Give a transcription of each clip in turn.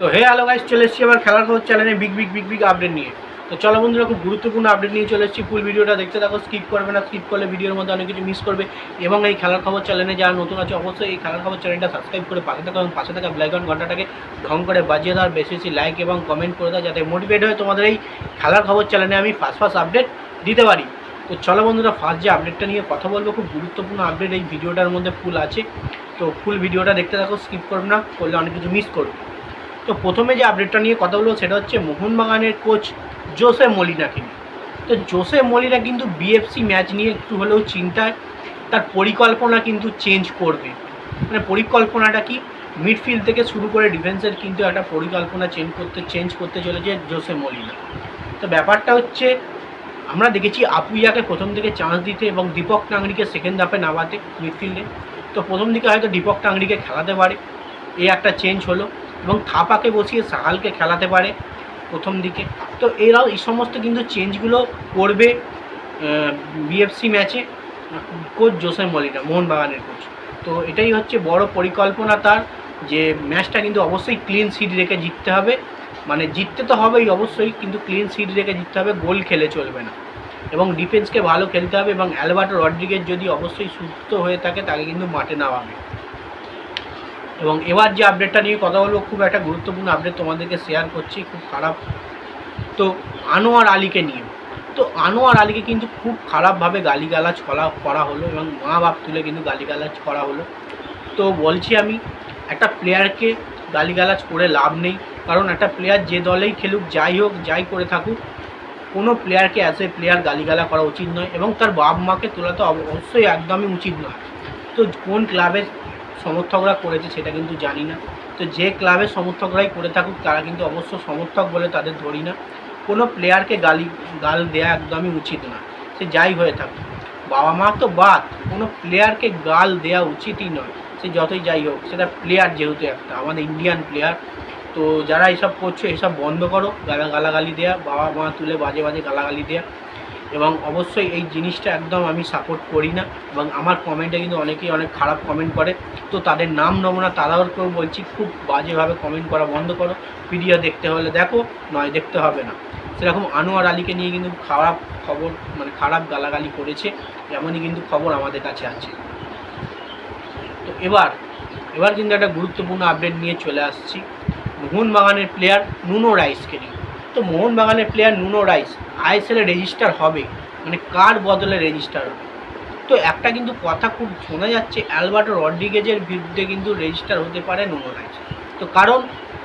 তো হে hello guys চলে এসেছি আবার খেলার খবর চ্যানেলে big big big big update নিয়ে। তো চলো বন্ধুরা, খুব গুরুত্বপূর্ণ আপডেট নিয়ে চলে এসেছি। ফুল ভিডিওটা দেখতে থাকো স্কিপ করবে না স্কিপ করলে ভিডিওর মধ্যে অনেক কিছু মিস করবে। এবং এই খেলার খবর চ্যানেলে যারা নতুন আছে, অবশ্যই এই খেলার খবর চ্যানেলটা সাবস্ক্রাইব করে পাশে থাকা এবং পাশে থাকা ব্ল্যাক ঘন্টাটাকে ঢং করে বাজিয়ে দেওয়ার বেশি বেশি লাইক এবং কমেন্ট করে দাও, যাতে মোটিভেট হয় তোমাদের এই খেলার খবর চ্যানেলে আমি ফার্স্ট ফার্স্ট আপডেট দিতে পারি। তো চলো বন্ধুরা ফার্স্ট যে আপডেটটা নিয়ে কথা বলব, খুব গুরুত্বপূর্ণ আপডেট এই ভিডিওটার মধ্যে ফুল আছে। তো ফুল ভিডিওটা দেখতে থাকো স্কিপ করবে না, করলে অনেক কিছু মিস করবে। তো প্রথমে যে আপডেটটা নিয়ে কথা বলব সেটা হচ্ছে মোহনবাগানের কোচ জোসে মলিনাকে নিয়ে তো জোসে মলিনা কিন্তু বিএফসি ম্যাচ নিয়ে একটু হলেও চিন্তায়, তার পরিকল্পনা কিন্তু চেঞ্জ করবে। মানে পরিকল্পনাটা কি? মিডফিল্ড থেকে শুরু করে ডিফেন্সের কিন্তু একটা পরিকল্পনা চেঞ্জ করতে চেঞ্জ করতে চলেছে জোসে মলিনা। তো ব্যাপারটা হচ্ছে, আমরা দেখেছি আপুইয়াকে প্রথম দিকে চান্স দিতে এবং দীপক টাংরিকে সেকেন্ড হাফে নামাতে মিডফিল্ডে তো প্রথম দিকে হয়তো দীপক টাংরিকে খেলাতে পারে। এই একটা চেঞ্জ হলো। এবং থাপাকে বসিয়ে সাহালকে খেলাতে পারে প্রথম দিকে। তো এরাও এই সমস্ত কিন্তু চেঞ্জগুলো করবে বিএফসি ম্যাচে কোচ জোসে মলিনা, মোহনবাগানের কোচ। তো এটাই হচ্ছে বড় পরিকল্পনা তার যে ম্যাচটা কিন্তু অবশ্যই ক্লিন সিট রেখে জিততে হবে। মানে জিততে তো হবেই অবশ্যই, কিন্তু ক্লিন সিট রেখে জিততে হবে, গোল খেলে চলবে না। এবং ডিফেন্সকে ভালো খেলতে হবে এবং অ্যালবার্টো রড্রিগেজ যদি অবশ্যই সুস্থ হয়ে থাকে, তাকে কিন্তু মাঠে নামাবে। এবং এবার যে আপডেটটা নিয়ে কথা বলব, খুব একটা গুরুত্বপূর্ণ আপডেট তোমাদেরকে শেয়ার করছি, খুব খারাপ। তো আনোয়ার আলীকে নিয়ে। তো আনোয়ার আলীকে কিন্তু খুব খারাপভাবে গালিগালাজ করা করা হলো এবং মা বাপ তুলে কিন্তু গালিগালাজ করা হলো। তো বলছি আমি, একটা প্লেয়ারকে গালিগালাজ করে লাভ নেই। কারণ একটা প্লেয়ার যে দলেই খেলুক, যাই হোক, যাই করে থাকুক, কোনো প্লেয়ারকে অ্যাজ এ প্লেয়ার গালিগালা করা উচিত নয় এবং তার বাপ মাকে তোলা তো অবশ্যই একদমই উচিত নয়। তো কোন ক্লাবের সমর্থকরা করেছে সেটা কিন্তু জানি না। তো যে ক্লাবের সমর্থকরাই করে থাকুক, তারা কিন্তু অবশ্য সমর্থক বলে তাদের ধরি না। কোনো প্লেয়ারকে গালি, গাল দেওয়া একদমই উচিত না। সে যাই হয়ে থাকুক বাবা মা তো বাদ, কোনো প্লেয়ারকে গাল দেওয়া উচিতই নয়। সে যতই যাই হোক, সেটা প্লেয়ার যেহেতু একটা, আমাদের ইন্ডিয়ান প্লেয়ার তো যারা এসব করছ, এসব বন্ধ করো। গালা গালাগালি দেওয়া বাবা মা তুলে বাজে বাজে গালাগালি দেওয়া এবং অবশ্যই এই জিনিসটা একদম আমি সাপোর্ট করি না। এবং আমার কমেন্টে কিন্তু অনেকেই অনেক খারাপ কমেন্ট করে। তো তাদের নাম নমুনা তাদেরকেও বলছি, খুব বাজেভাবে কমেন্ট করা বন্ধ করো। ভিডিও দেখতে হলে দেখো, নয় দেখতে হবে না। সেরকম আনোয়ার আলীকে নিয়ে কিন্তু খারাপ খবর মানে খারাপ গালাগালি করেছে। এমনই কিন্তু খবর আমাদের কাছে আছে। তো এবার এবার কিন্তু একটা গুরুত্বপূর্ণ আপডেট নিয়ে চলে আসছি। মোহনবাগানের প্লেয়ার নুনো রাইসকে নিয়ে। তো মোহনবাগানের প্লেয়ার নুনো রাইস আইএসএলে রেজিস্টার হবে মানে কার বদলে রেজিস্টার হবে? তো একটা কিন্তু কথা খুব শোনা যাচ্ছে, অ্যালবার্টো রড্রিগেজের বিরুদ্ধে কিন্তু রেজিস্টার হতে পারে নুনো রাইস তো কারণ,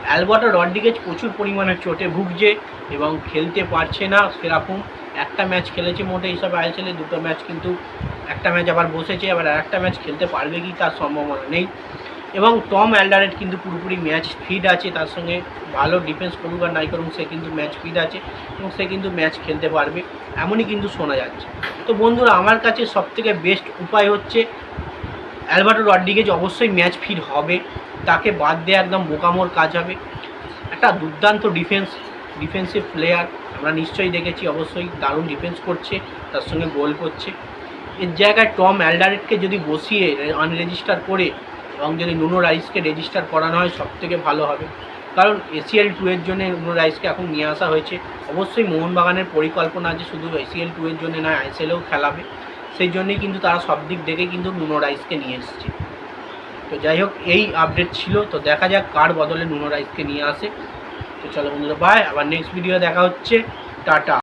অ্যালবার্টো রড্রিগেজ প্রচুর পরিমাণে চোটে ভুগছে এবং খেলতে পারছে না সেরকম। একটা ম্যাচ খেলেছে মোটে হিসাবে আইএসএলে দুটো ম্যাচ কিন্তু একটা ম্যাচ আবার বসেছে, আবার আর একটা ম্যাচ খেলতে পারবে কি তার সম্ভাবনা নেই। এবং টম অ্যালডারেট কিন্তু পুরোপুরি ম্যাচ ফিট আছে, তার সঙ্গে ভালো ডিফেন্স করুক আর নাই করুক, সে কিন্তু ম্যাচ ফিট আছে এবং সে কিন্তু ম্যাচ খেলতে পারবে, এমনই কিন্তু শোনা যাচ্ছে। তো বন্ধুরা, আমার কাছে সবথেকে বেস্ট উপায় হচ্ছে অ্যালবার্টো রড্রিগেজ অবশ্যই ম্যাচ ফিট হবে, তাকে বাদ দেওয়া একদম বোকামোর কাজ হবে। একটা দুর্দান্ত ডিফেন্স ডিফেন্সিভ প্লেয়ার আমরা নিশ্চয়ই দেখেছি, অবশ্যই দারুণ ডিফেন্স করছে, তার সঙ্গে গোল করছে। এর জায়গায় টম অ্যালডারেটকে যদি বসিয়ে আনরেজিস্টার করে এবং যদি নুনো রাইসকে রেজিস্টার করানো হয় সব থেকে ভালো হবে। কারণ এসিএল টু এর জন্য নুনো রাইসকে এখন নিয়ে আসা হয়েছে। অবশ্যই মোহনবাগানের পরিকল্পনা আছে, শুধু এসিএল টু এর জন্য নয় আইএসএলেও খেলাবে। সেই জন্যই কিন্তু তারা সব দিক দেখে কিন্তু নুনো রাইসকে নিয়ে এসছে। তো যাই হোক, এই আপডেট ছিল। তো দেখা যাক কার বদলে নুনো রাইসকে নিয়ে আসে। তো চলো বন্ধুরা বাই আবার নেক্সট ভিডিও দেখা হচ্ছে। টাটা।